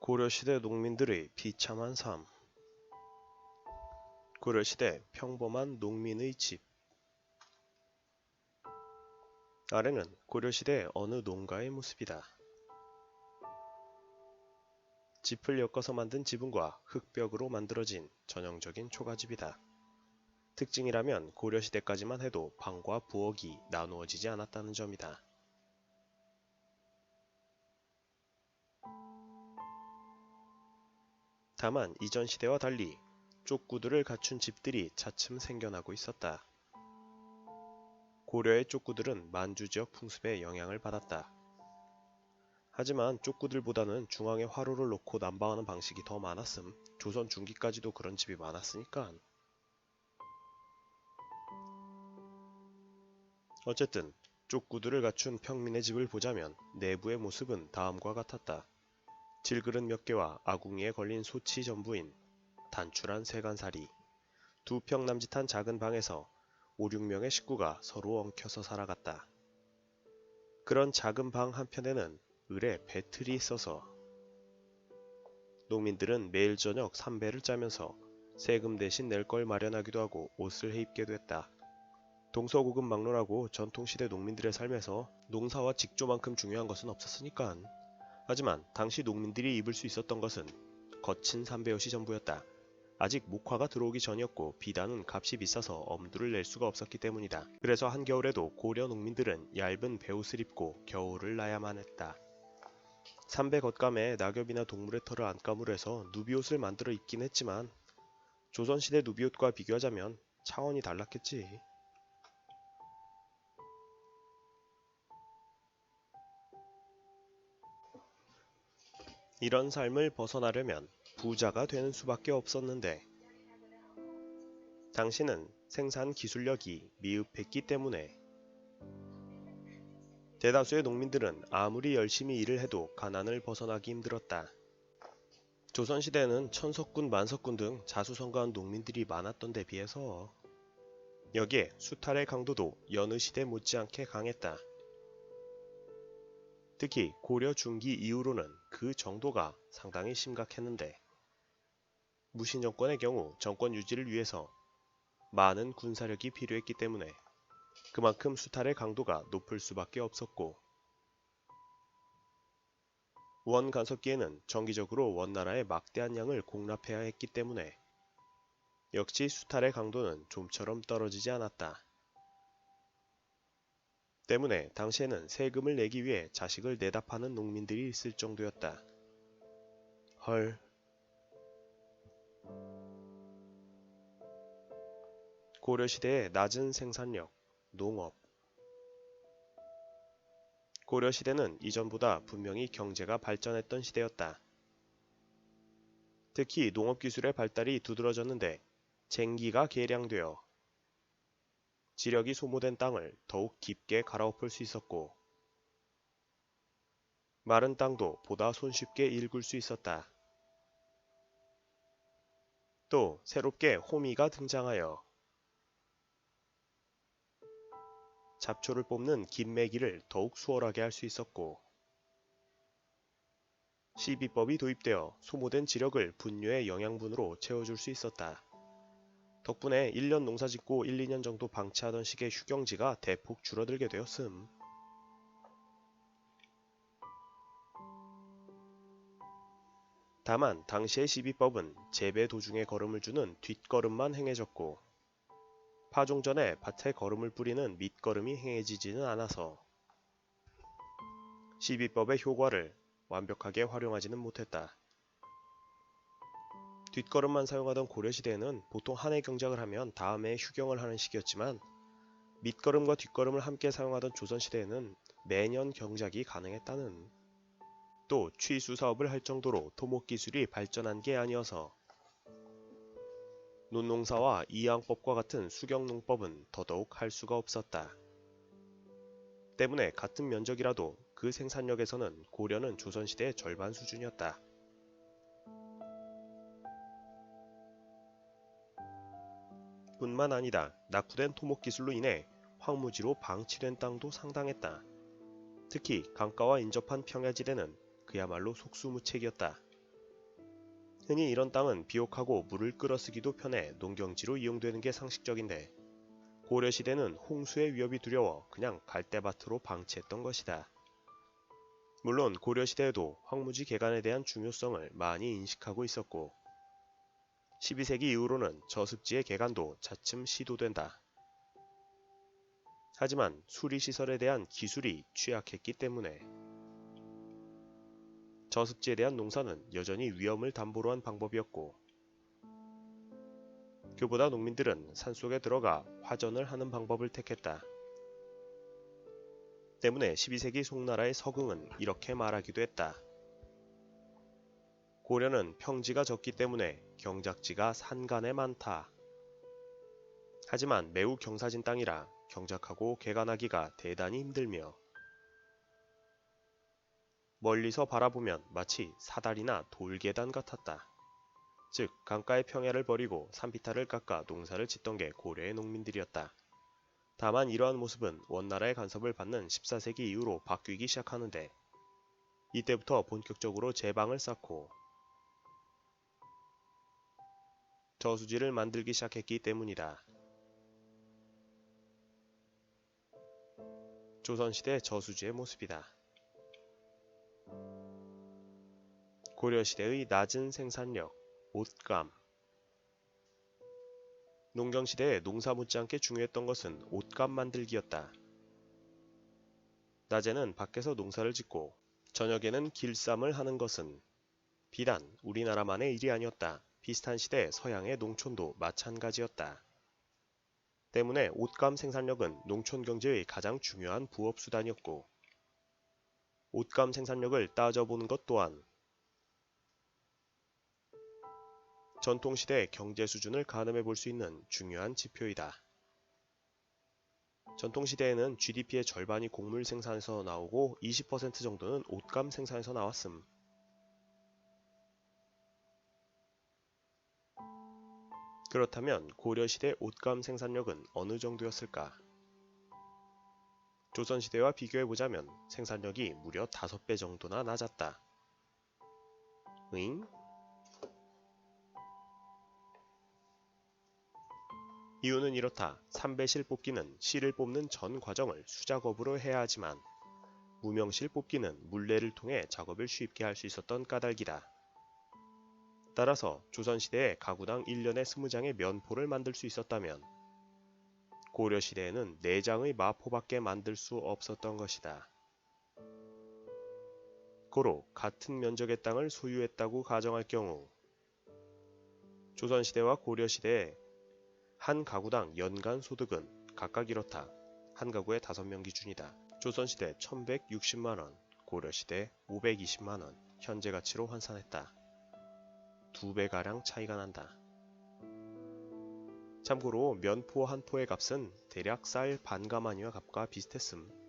고려시대 농민들의 비참한 삶 고려시대 평범한 농민의 집 아래는 고려시대 어느 농가의 모습이다. 짚을 엮어서 만든 지붕과 흙벽으로 만들어진 전형적인 초가집이다. 특징이라면 고려시대까지만 해도 방과 부엌이 나누어지지 않았다는 점이다. 다만 이전 시대와 달리 쪽구들을 갖춘 집들이 차츰 생겨나고 있었다. 고려의 쪽구들은 만주 지역 풍습에 영향을 받았다. 하지만 쪽구들보다는 중앙에 화로를 놓고 난방하는 방식이 더 많았음. 조선 중기까지도 그런 집이 많았으니까. 어쨌든 쪽구들을 갖춘 평민의 집을 보자면 내부의 모습은 다음과 같았다. 질그릇 몇 개와 아궁이에 걸린 소치 전부인 단출한 세간살이 두 평 남짓한 작은 방에서 5, 6명의 식구가 서로 엉켜서 살아갔다. 그런 작은 방 한편에는 을에 배틀이 있어서 농민들은 매일 저녁 삼배를 짜면서 세금 대신 낼 걸 마련하기도 하고 옷을 해입게도 했다. 동서고금 막론하고 전통시대 농민들의 삶에서 농사와 직조만큼 중요한 것은 없었으니까. 하지만 당시 농민들이 입을 수 있었던 것은 거친 삼배옷이 전부였다. 아직 목화가 들어오기 전이었고 비단은 값이 비싸서 엄두를 낼 수가 없었기 때문이다. 그래서 한겨울에도 고려 농민들은 얇은 배옷을 입고 겨울을 나야만 했다. 삼배 겉감에 낙엽이나 동물의 털을 안감으로 해서 누비옷을 만들어 입긴 했지만 조선시대 누비옷과 비교하자면 차원이 달랐겠지. 이런 삶을 벗어나려면 부자가 되는 수밖에 없었는데 당신은 생산 기술력이 미흡했기 때문에 대다수의 농민들은 아무리 열심히 일을 해도 가난을 벗어나기 힘들었다. 조선시대에는 천석군, 만석군 등 자수성가한 농민들이 많았던 데 비해서 여기에 수탈의 강도도 여느 시대 못지않게 강했다. 특히 고려 중기 이후로는 그 정도가 상당히 심각했는데 무신 정권의 경우 정권 유지를 위해서 많은 군사력이 필요했기 때문에 그만큼 수탈의 강도가 높을 수밖에 없었고 원 간섭기에는 정기적으로 원나라의 막대한 양을 공납해야 했기 때문에 역시 수탈의 강도는 좀처럼 떨어지지 않았다. 때문에 당시에는 세금을 내기 위해 자식을 내다 파는 농민들이 있을 정도였다. 헐. 고려시대의 낮은 생산력, 농업. 고려시대는 이전보다 분명히 경제가 발전했던 시대였다. 특히 농업기술의 발달이 두드러졌는데 쟁기가 개량되어 지력이 소모된 땅을 더욱 깊게 갈아엎을 수 있었고 마른 땅도 보다 손쉽게 일굴 수 있었다. 또 새롭게 호미가 등장하여 잡초를 뽑는 김매기를 더욱 수월하게 할 수 있었고 시비법이 도입되어 소모된 지력을 분유의 영양분으로 채워줄 수 있었다. 덕분에 1년 농사 짓고 1, 2년 정도 방치하던 식의 휴경지가 대폭 줄어들게 되었음. 다만 당시의 시비법은 재배 도중에 걸음을 주는 뒷걸음만 행해졌고 파종 전에 밭에 걸음을 뿌리는 밑걸음이 행해지지는 않아서 시비법의 효과를 완벽하게 활용하지는 못했다. 뒷걸음만 사용하던 고려시대에는 보통 한 해 경작을 하면 다음 해에 휴경을 하는 시기였지만 밑걸음과 뒷걸음을 함께 사용하던 조선시대에는 매년 경작이 가능했다는 또 취수 사업을 할 정도로 토목 기술이 발전한 게 아니어서 논농사와 이양법과 같은 수경농법은 더더욱 할 수가 없었다. 때문에 같은 면적이라도 그 생산력에서는 고려는 조선시대의 절반 수준이었다. 뿐만 아니다. 낙후된 토목 기술로 인해 황무지로 방치된 땅도 상당했다. 특히 강가와 인접한 평야지대는 그야말로 속수무책이었다. 흔히 이런 땅은 비옥하고 물을 끌어쓰기도 편해 농경지로 이용되는 게 상식적인데 고려시대는 홍수의 위협이 두려워 그냥 갈대밭으로 방치했던 것이다. 물론 고려시대에도 황무지 개간에 대한 중요성을 많이 인식하고 있었고 12세기 이후로는 저습지의 개간도 차츰 시도된다. 하지만 수리시설에 대한 기술이 취약했기 때문에 저습지에 대한 농사는 여전히 위험을 담보로 한 방법이었고 그보다 농민들은 산속에 들어가 화전을 하는 방법을 택했다. 때문에 12세기 송나라의 서궁은 이렇게 말하기도 했다. 고려는 평지가 적기 때문에 경작지가 산간에 많다. 하지만 매우 경사진 땅이라 경작하고 개간하기가 대단히 힘들며 멀리서 바라보면 마치 사다리나 돌계단 같았다. 즉 강가의 평야를 버리고 산비탈을 깎아 농사를 짓던 게 고려의 농민들이었다. 다만 이러한 모습은 원나라의 간섭을 받는 14세기 이후로 바뀌기 시작하는데 이때부터 본격적으로 제방을 쌓고 저수지를 만들기 시작했기 때문이다. 조선시대 저수지의 모습이다. 고려시대의 낮은 생산력, 옷감 농경시대에 농사 못지않게 중요했던 것은 옷감 만들기였다. 낮에는 밖에서 농사를 짓고 저녁에는 길쌈을 하는 것은 비단 우리나라만의 일이 아니었다. 비슷한 시대 서양의 농촌도 마찬가지였다. 때문에 옷감 생산력은 농촌 경제의 가장 중요한 부업 수단이었고 옷감 생산력을 따져보는 것 또한 전통시대의 경제 수준을 가늠해 볼 수 있는 중요한 지표이다. 전통시대에는 GDP의 절반이 곡물 생산에서 나오고 20% 정도는 옷감 생산에서 나왔음. 그렇다면 고려시대 옷감 생산력은 어느 정도였을까? 조선시대와 비교해보자면 생산력이 무려 5배 정도나 낮았다. 응? 이유는 이렇다. 삼배실 뽑기는 실을 뽑는 전 과정을 수작업으로 해야 하지만 무명실 뽑기는 물레를 통해 작업을 쉽게 할 수 있었던 까닭이다. 따라서 조선시대에 가구당 1년에 20장의 면포를 만들 수 있었다면 고려시대에는 4장의 마포밖에 만들 수 없었던 것이다. 고로 같은 면적의 땅을 소유했다고 가정할 경우 조선시대와 고려시대에 한 가구당 연간 소득은 각각 이렇다. 한 가구에 5명 기준이다. 조선시대 1160만원, 고려시대 520만원, 현재 가치로 환산했다. 두 배가량 차이가 난다. 참고로 면포 한 포의 값은 대략 쌀 반가마니와 값과 비슷했음.